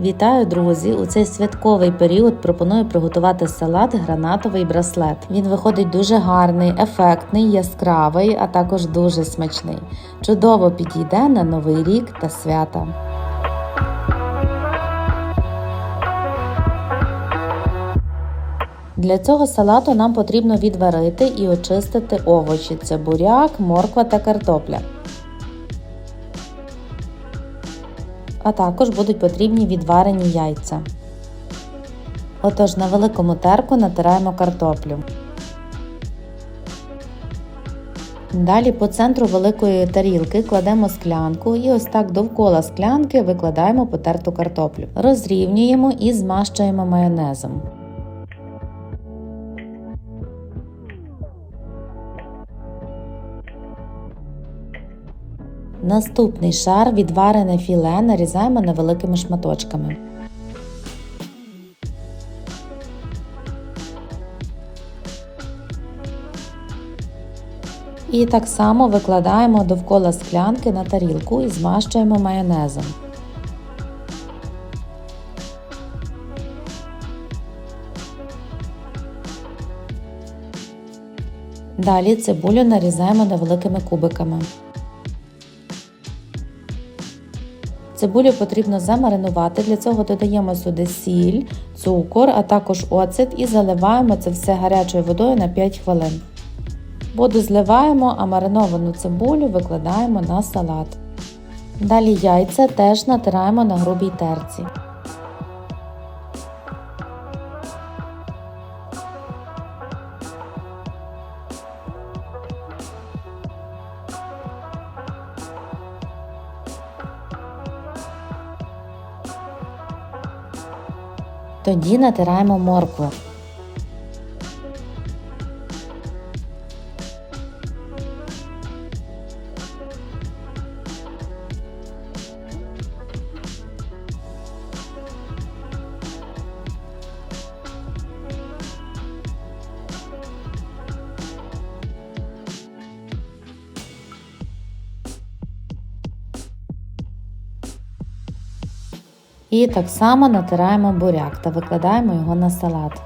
Вітаю, друзі! У цей святковий період пропоную приготувати салат гранатовий браслет. Він виходить дуже гарний, ефектний, яскравий, а також дуже смачний. Чудово підійде на новий рік та свята. Для цього салату нам потрібно відварити і очистити овочі: це буряк, морква та картопля. А також будуть потрібні відварені яйця. Отож на великому терку натираємо картоплю. Далі по центру великої тарілки кладемо склянку і ось так довкола склянки викладаємо потерту картоплю. Розрівнюємо і змащуємо майонезом. Наступний шар відварене філе нарізаємо невеликими шматочками. І так само викладаємо довкола склянки на тарілку і змащуємо майонезом. Далі цибулю нарізаємо невеликими кубиками. Цибулю потрібно замаринувати, для цього додаємо сюди сіль, цукор, а також оцет і заливаємо це все гарячою водою на 5 хвилин. Воду зливаємо, а мариновану цибулю викладаємо на салат. Далі яйця теж натираємо на грубій терці. Тоді натираємо моркву. І так само натираємо буряк та викладаємо його на салат.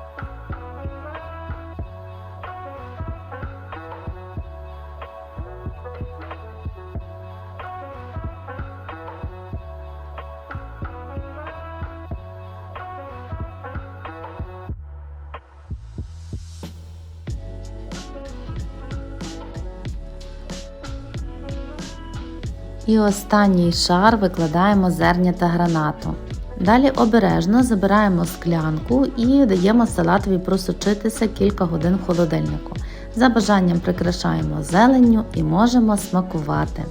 І останній шар викладаємо зерня та гранату. Далі обережно забираємо склянку і даємо салатові просочитися кілька годин в холодильнику. За бажанням прикрашаємо зеленню і можемо смакувати.